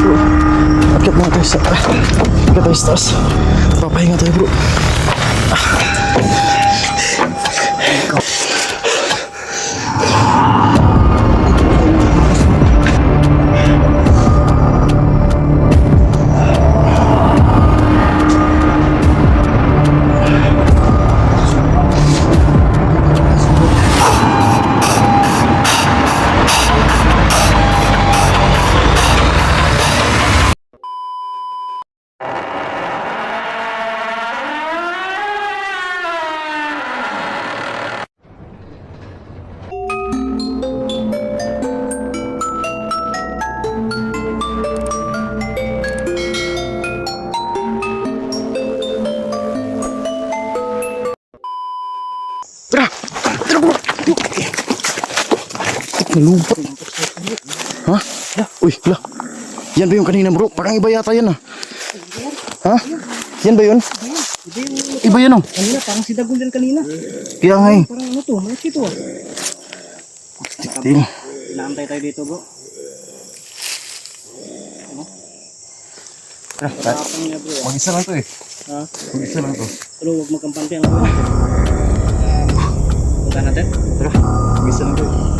bro. Akyat muna tayo sa Akyat tayo sa taas. Papahinga tayo bro. Tara! Nalumpat. Ha? Uy, la. Yan ba yung kanina bro? Parang iba yata yan ah. Ha? Yan ba yun? Iba yan oh. Kanina, parang si Dagol yan kanina. Kaya nga eh. Parang ano to, malaki to ah. Tiktil. Inaantay tayo dito bro. Tara, Kapang niya bro. Mag-isa lang to eh. Ha? Mag-isa lang to. Pero huwag magkampante ang. Punta natin. Tara, mag-isa lang to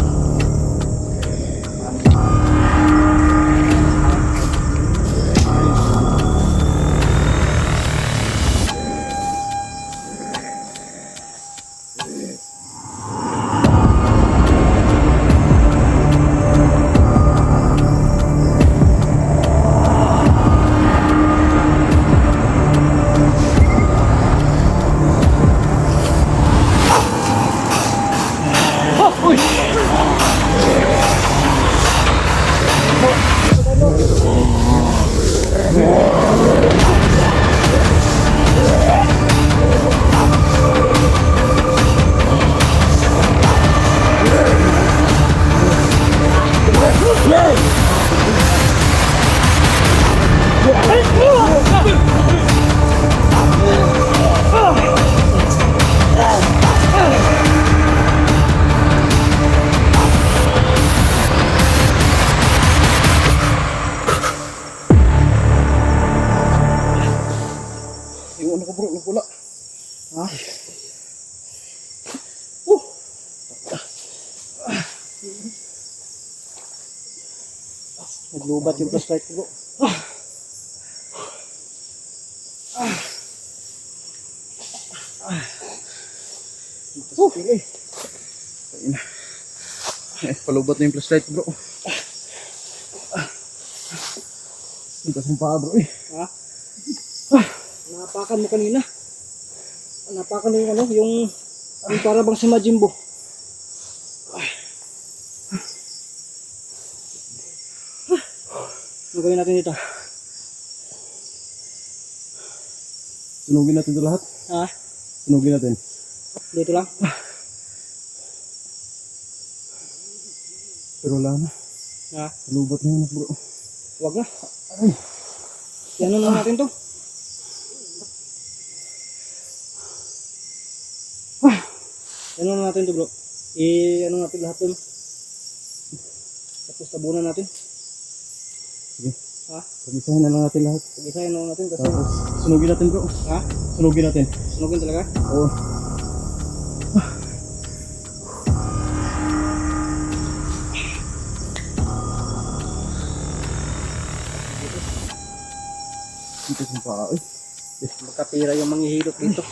Naglubat yung flashlight ko bro. Uh! Eh. Eh, palubat na yung flashlight bro. Tigas ng paa bro eh. Ha? Napakan mo kanina. Napakan mo yung ano, yung, yung para bang si Majimbo. Ano gawin natin dito? Sunugin natin ito lahat. Ha? Sunugin natin. Dito lang? Pero wala na. Ha? Palubat na yun bro. Huwag na. Ano na natin to? Ano na natin to bro? I ano natin lahat dun? Tapos tabunan natin. Sige. Ha? Pag-isahin na lang natin lahat. Pag-isahin na natin kasi Tapos, sunugin natin bro. ha? Sunugin natin. Sunugin talaga? Oo. Tigas ng paa eh. Magkapira yung manghihilot dito.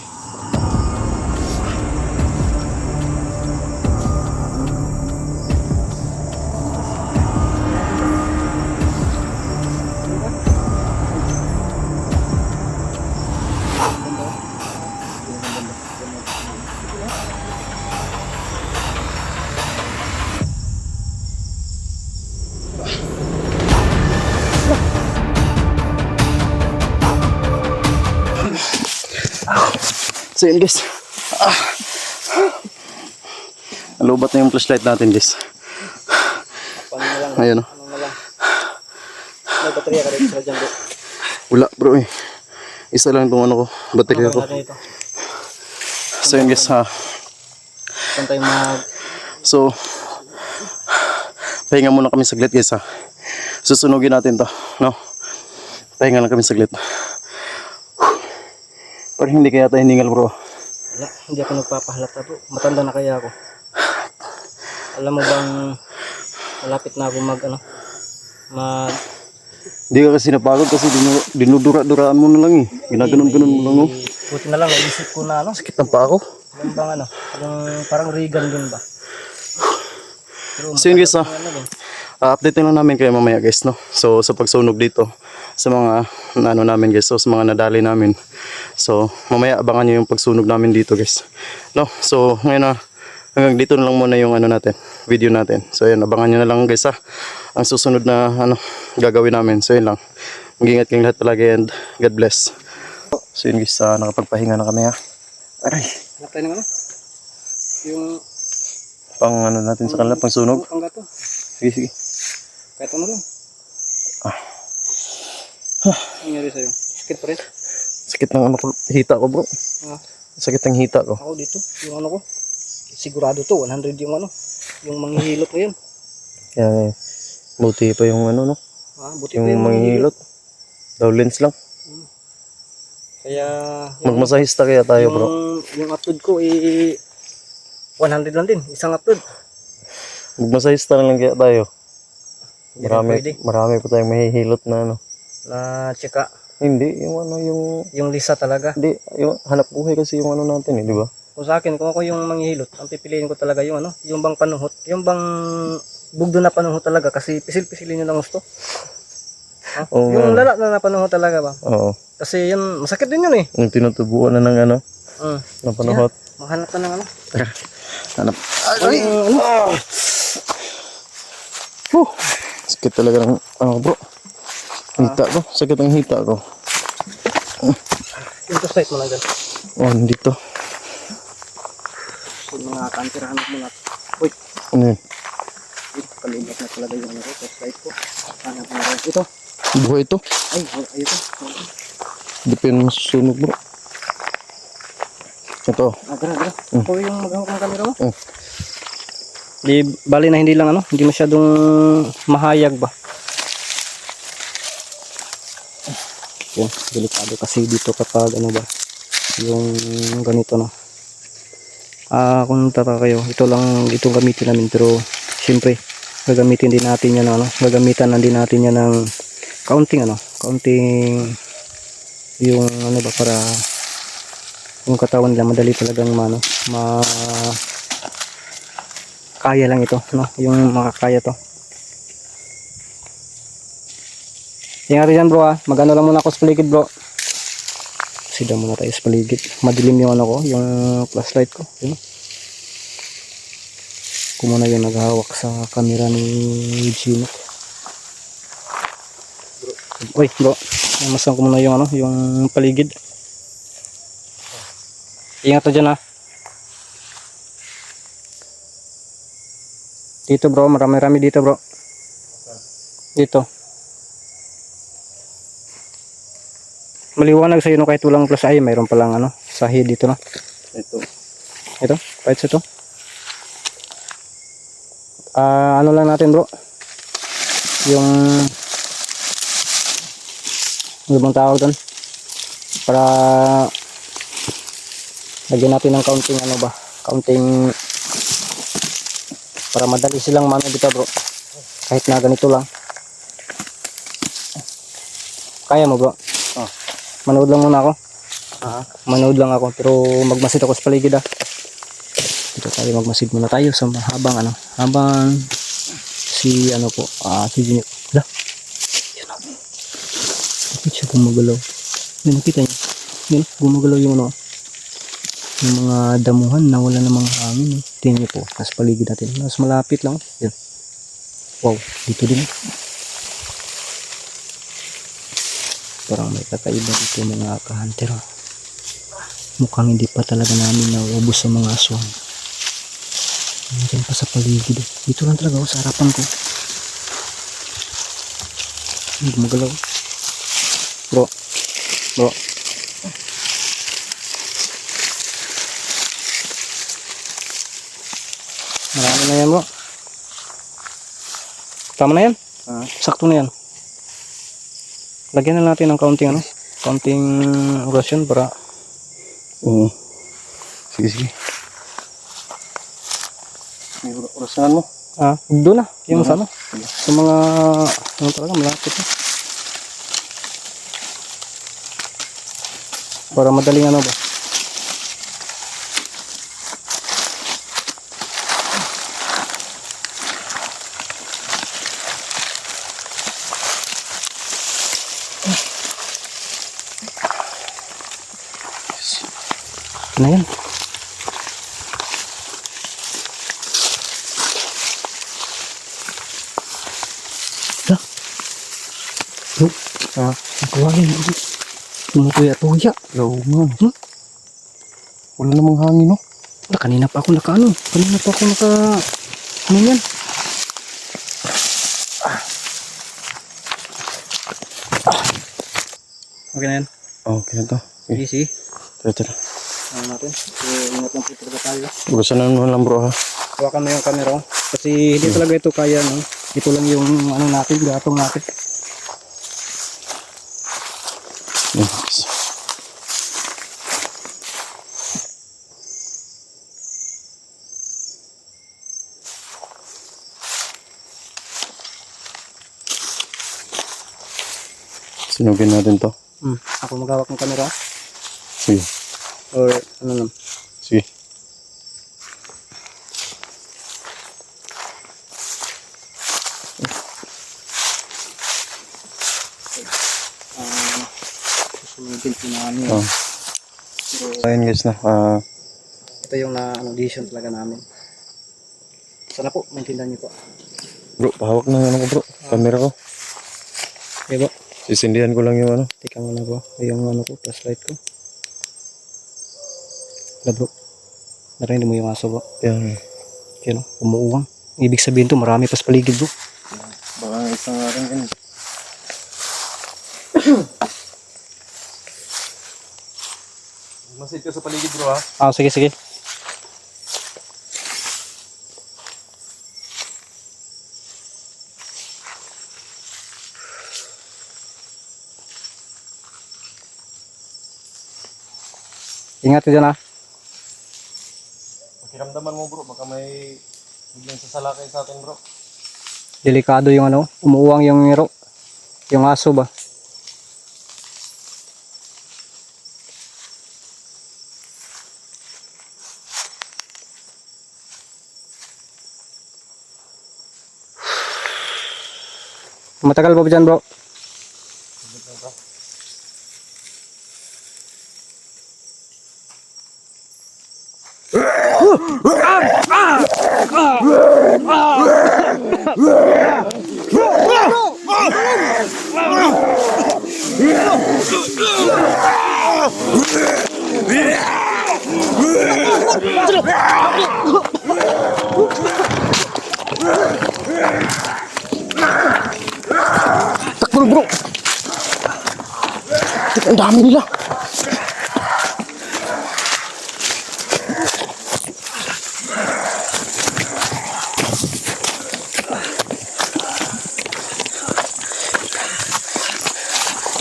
So yun guys. Ah. Nalubat na yung flashlight natin guys. Lang? Ayun oh. May baterya ka dito sa dyan bro. Wala bro eh. Isa lang itong ano ko. Baterya ko. So yun guys ha. Saan tayo mag... So, pahinga muna kami saglit guys ha. Susunugin natin to, no? Pahinga lang kami saglit. Pero hindi kaya tayo hiningal bro. Wala, hindi ako nagpapahalata bro. Matanda na kaya ako. Alam mo bang malapit na ako mag ano, mag Hindi ka kasi napagod kasi dinu- dinudura-duraan mo na lang eh. Ginaganon-ganon mo lang oh. buti na lang naisip ko na ano, Sakit ng pa ako. yung bang ano, yung parang Regan din ba? Pero So yun guys ah. Uh, update na lang namin kayo mamaya guys no. So sa pagsunog dito sa mga ano namin guys, so sa mga nadali namin. So mamaya abangan niyo yung pagsunog namin dito guys. No. So ngayon na hanggang dito na lang muna yung ano natin, video natin. So yun, abangan niyo na lang guys ha. Ang susunod na ano gagawin namin. So yun lang. Mag-ingat kayong lahat palagi and God bless. So yun guys, ah, nakapagpahinga na kami ha. Aray, Hanap tayo ng ano? Yung pang ano natin sa kanila, pang sunog. ang gato. Sige, sige. Kahit ano lang. Ah. Nangyari sa'yo? Sakit pa rin? Sakit ng ano ko, hita ko bro. Ah, Sakit ng hita ko. ako dito, yung ano ko. Sigurado to, 100 yung ano. Yung manghihilot ko yun. Kaya buti pa yung ano no, Ah, buti pa yung yung manghihilot. Daw lens lang. Kaya yung, Magmasahista kaya tayo yung, bro. yung upload ko eh 100 lang din, isang upload. Magmasahista lang kaya tayo. Marami, marami pa tayong mahihilot na ano. Na tsaka Hindi, yung ano yung, yung lisa talaga. hindi, yung hanap buhay kasi yung ano natin eh, di ba? Kung sa akin, kung ako yung manghihilot, ang pipiliin ko talaga yung ano, yung bang panuhot, yung bang bugdo na panuhot talaga kasi pisil-pisilin nyo ng gusto. Ha? Oo yung nga. lala na napanuhot talaga ba? Oo. Kasi yun, masakit din yun eh. Yung tinutubuan na ng ano, Mm. ng panuhot. Mahanap ka ng ano. Hanap. Ay, ano? Huh. Sakit talaga ng, ano bro. Hita ko, sakit ng hita ko. Yung site mo lang dyan. Oh, dito. So, mga kantirahan mo na. Uy, Ano yun? ito, kalibat na talaga yung ano ko, site ko. Hanap mo na. Ito. Buhay ito. Ay, ay, ito. Depende mo sa sunog bro. Ito. Ah, dara, dara. Mm. Ako yung maghawak ng camera mo. Mm. Di, bali na hindi lang ano, hindi masyadong mahayag ba. Yan, delikado kasi dito kapag ano ba, yung ganito no. Ah, kung tata kayo, ito lang itong gamitin namin pero syempre gagamitin din natin yan ano, gagamitan din natin yan ng kaunting ano, kaunting yung ano ba para yung katawan nila madali talagang ano, ma kaya lang ito, no? Yung makakaya to. Ingat dyan bro ha. Magano lang muna ako sa paligid bro. Sida muna tayo sa paligid. Madilim yung ano ko, yung flashlight ko. Yun. Ako muna yung naghahawak sa camera ni Gino. Uy bro, namasan ko muna yung ano, yung paligid. Ingat ka dyan ha. Dito bro, marami-rami dito bro. Dito. Maliwanag sa no kahit walang plus ay, mayroon palang ano, sahi dito na. Ito. Ito, kahit sa ito. Ah, ano lang natin bro. Yung ano bang tawag doon? Para lagyan natin ng counting ano ba? Counting para madali silang mano dito bro kahit na ganito lang kaya mo bro. Manood lang muna ako. Ah. manood lang ako pero magmasid ako sa paligid ah. Dito tayo magmasid muna tayo sa habang ano habang si ano po ah si Junior. La yun ah. Bakit siya gumagalaw? Yun nakita niyo? Yun gumagalaw yung ano yung mga damuhan na wala namang hangin eh. tingnan niyo po nasa paligid natin. Mas malapit lang. Yun. Wow dito din may kakaiba dito mga kahunter mukhang hindi pa talaga namin nauubos sa mga aswang nandiyan pa sa paligid dito lang talaga oh, sa harapan ko gumagalaw bro bro Marami na yan bro. Tama na yan. Ah. Sakto na yan. Lagyan na natin ng kaunting ano. Kaunting orasyon para Oo. Sige, sige. May orasanan mo. ah, doon na. Yung Mhm. sa ano. Sa mga ano talaga malapit na. Para madaling ano ba. Oh, Ah. Hmm? Wala namang hangin, no? Wala, kanina pa ako naka ano. Kanina pa ako naka... Ano yan? Ah. Okay na yan. Oh, okay na to. Okay, tara. Ano natin? Ingat lang po talaga tayo. Orasanan mo lang, bro, ha? Hawakan mo yung camera. Kasi hindi talaga ito kaya, no? Ito lang yung ano natin, gatong natin. Yan, guys. Sinugin natin to. Hmm. Ako maghawak ng camera. Sige. Or ano lang. Susunodin po namin. Oh. Ayun guys na. Ah, Ito yung na ano, decision talaga namin. Sana po, maintindihan niyo po. bro, pahawak na ano ko bro. Camera ko. Okay po. Sisindihan ko lang yung ano. Teka muna bro. Yung ano ko, flashlight ko. Wala bro. Narinig mo yung aso bro. Yan. Yan o, umuuwang. Ibig sabihin to, marami pa sa paligid bro. Baka isang akin kan. Masit ka sa paligid bro ha. Ah, sige, sige. Ingat ka dyan ah. Pakiramdaman mo bro, baka may biglang sasalakay sa atin bro. Delikado yung ano, umuuwang yung ngiro. Yung aso ba? Matagal ba ba dyan bro? Takbo bro! Ang dami nila!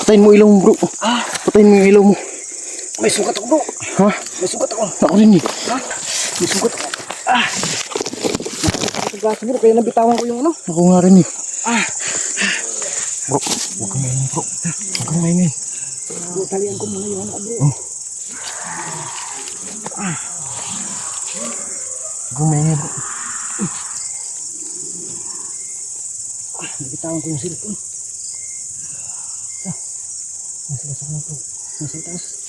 Patayin mo ilaw mo bro. Patayin mo yung ilaw mo. May sugat ako bro. Ha? May sugat ako. Ako rin eh. May sugat ako. Ah! Nakakatagas bro, kaya nabitawan ko yung ano. Ako nga rin eh. Ah! Bro, huwag kang maingay bro. Maingay. Bro, talian ko muna yung ko bro. Huwag kang maingay bro. Nabitawan ko yung cellphone. Ah, nasa ano bro? Nasa taas.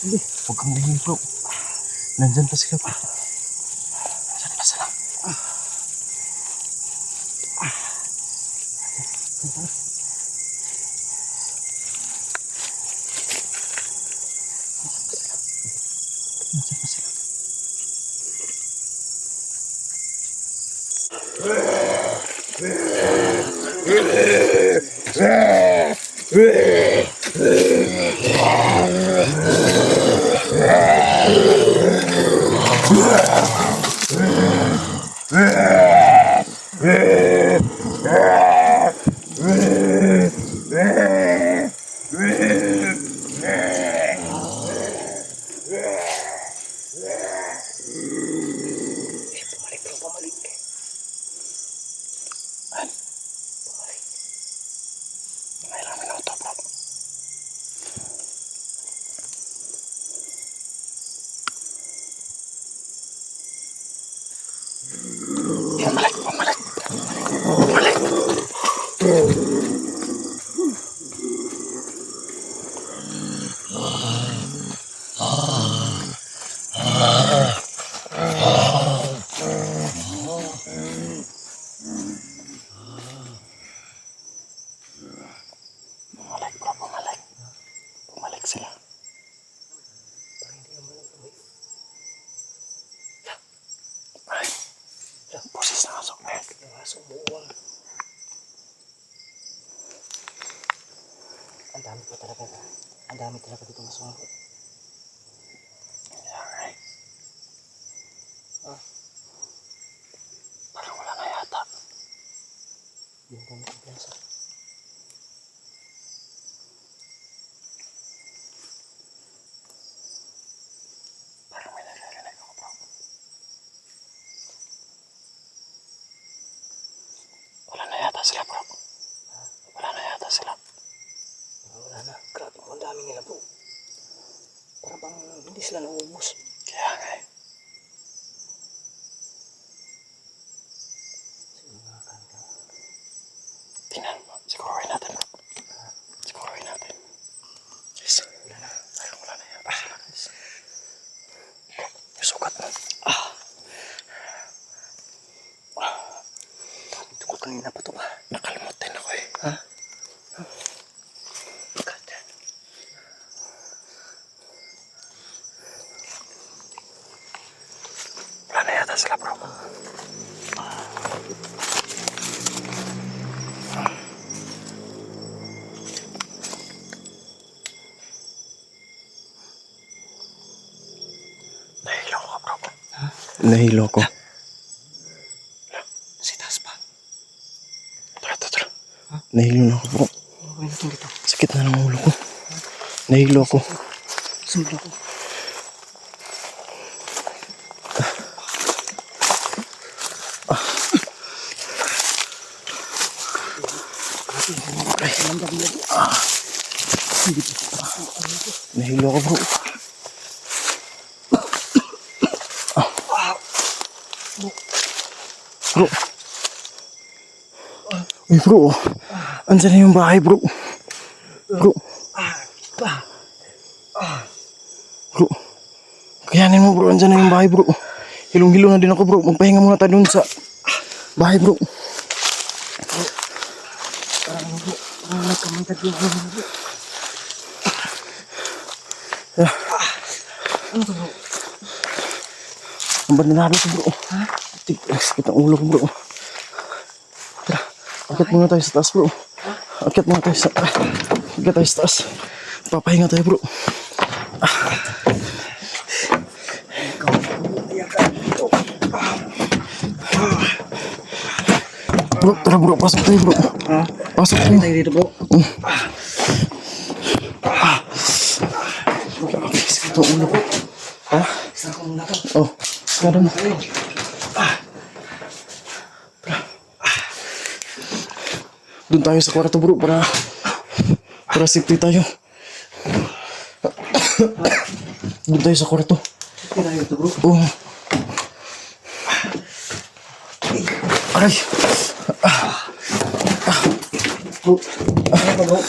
Huwag kang bro. Nandyan pa sila bro. うえー pusis na asok na. Masok buwang. Ang dami pa talaga. Ang dami talaga dito masuk bro. Kaya nga eh. Ah. Parang wala na yata. Yung dami ng piyansa. Parang may naririnig ako bro. Wala na yata sila bro. Wala na yata sila. Ah, wala na. Grabe po, ang dami nila bro. Para bang hindi sila naubos. Kaya nga eh. Sige mga kanta. Tingnan mo. Siguruhin natin bro. Siguruhin natin. Yes. Wala na. Parang wala na yata sila guys. Yung sukat mo. Dami tukot kanina pa to ba? Nakalimot din ako eh. Ha? God. Wala na yata sila bro. Nahilo ko bro. Ha? Nahilo ko. Si taas pa. Tara, tara, tara. Nahilo na ako dito? Sakit na ng ulo ko. Nahilo ko. Sumula ko. Nahilo ko bro. Bro. Uy bro. Andiyan yung bahay bro. Bro. Bro. Kayanin mo bro. Andiyan na yung bahay bro. Hilong-hilo na din ako bro. Magpahinga muna tayo dun sa bahay bro. Parang ano bro. Parang nagkamantad yung ano bro. To bro? Ang bandinado bro. Ha? Sakit ang ulo ko bro. Tara. Akit muna tayo sa taas bro. Akit muna tayo sa Akit tayo sa taas. Papahinga tayo bro. Bro, tara bro, pasok tayo bro. Pasok tayo. Tayo dito bro. Sakit ang ulo ko. Ha? Saan ko muna to? Oh, mo. Ayun. Doon tayo sa kwarto bro para para safety tayo. Doon tayo sa kwarto. Hindi tayo dito bro. Oh. Aray. Bro. Ano ba bro?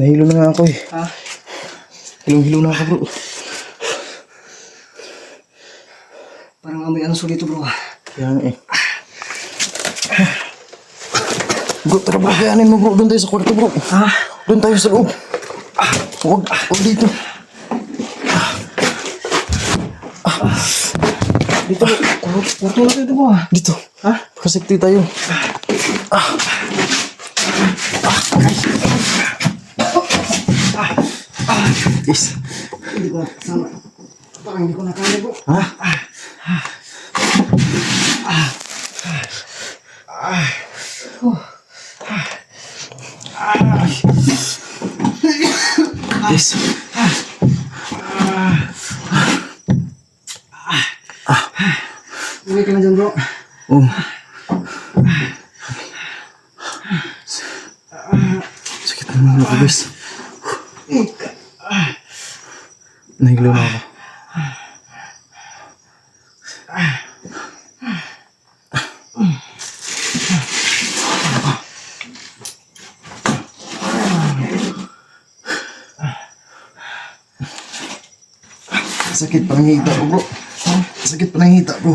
Nahilo na nga ako eh. Ha? Hilong-hilo na ako bro. Parang amoy anso dito bro. Kaya nga eh. Kayanin mo bro. Doon tayo sa kwarto bro. Ha? Doon tayo sa loob. Huwag, huwag dito. Dito bro. Kwarto na dito bro. Dito. Ha? Kasikti tayo. Ah. Ah. Is. Hindi ko sana. Parang hindi ko nakaya bro. Ha? Yes. Uwi ka na dyan bro. Oh. Sakit naman ako, guys. Nahiglo na ako. Sakit pa ng hita ko, bro. Sakit pa ng hita ko.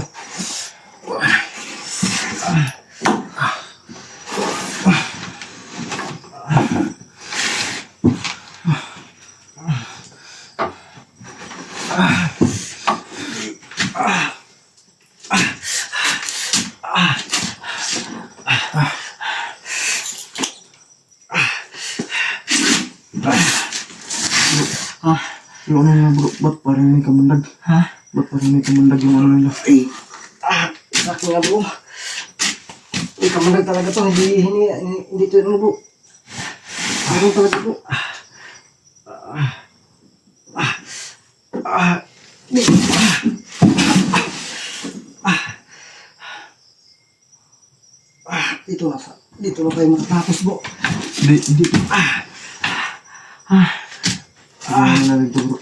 Dito na tayo matatapos bro. Di, di. Ah. Ah. Ah. na dito bro.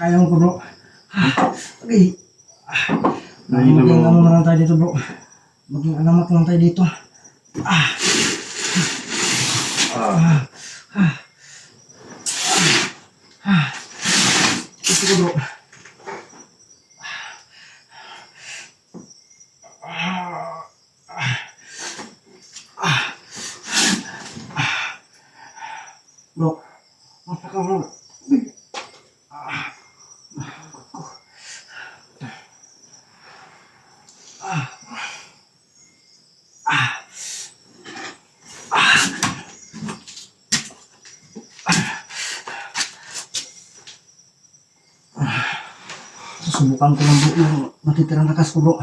Kaya mo pa bro. Okay. Maging ano na lang tayo dito bro. Maging alamat lang tayo dito. Ah. Ah. Ah. Ah. Ito ko bro. Bro. Susubukan ko lang bro yung natitirang lakas ko. Bro.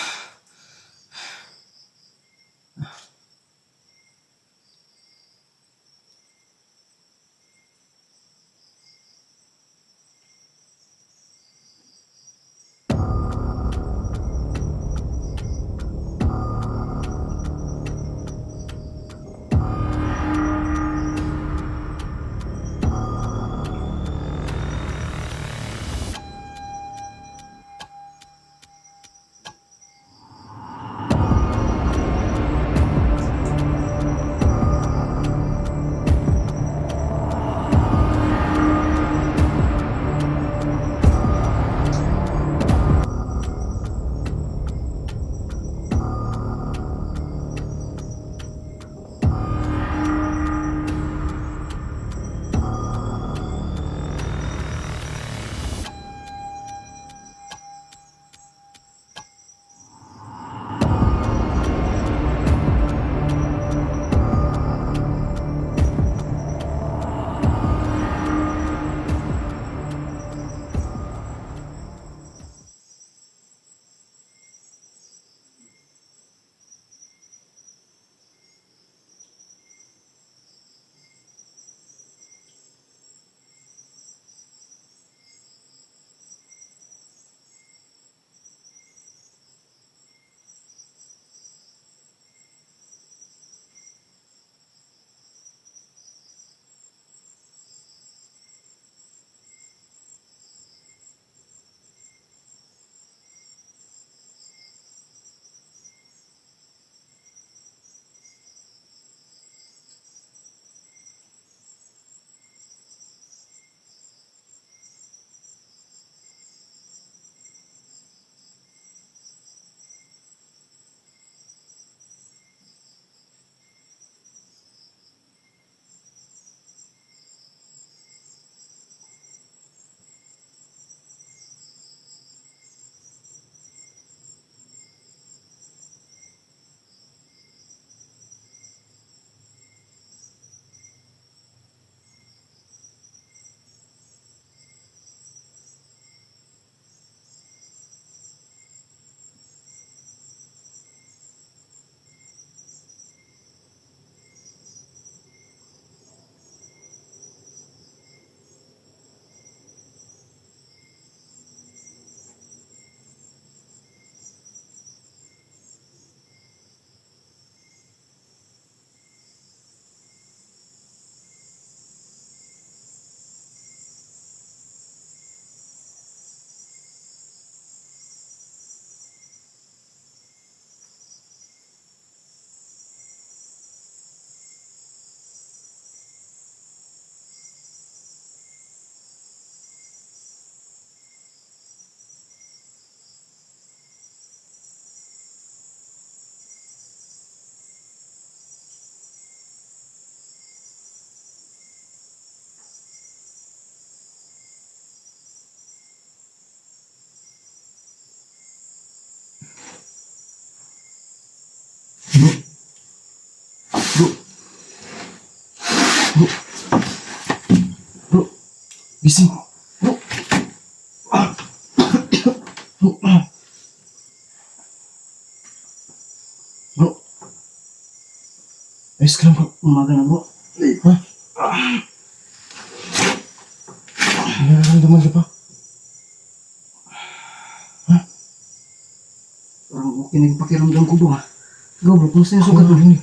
Gising. Bro. Ayos ka lang bro. Umaga na bro. Ha? Nararamdaman ka pa? Parang okay na yung pakiramdam ko bro ha. Ikaw bro, kumusta yung sugat mo? Hindi.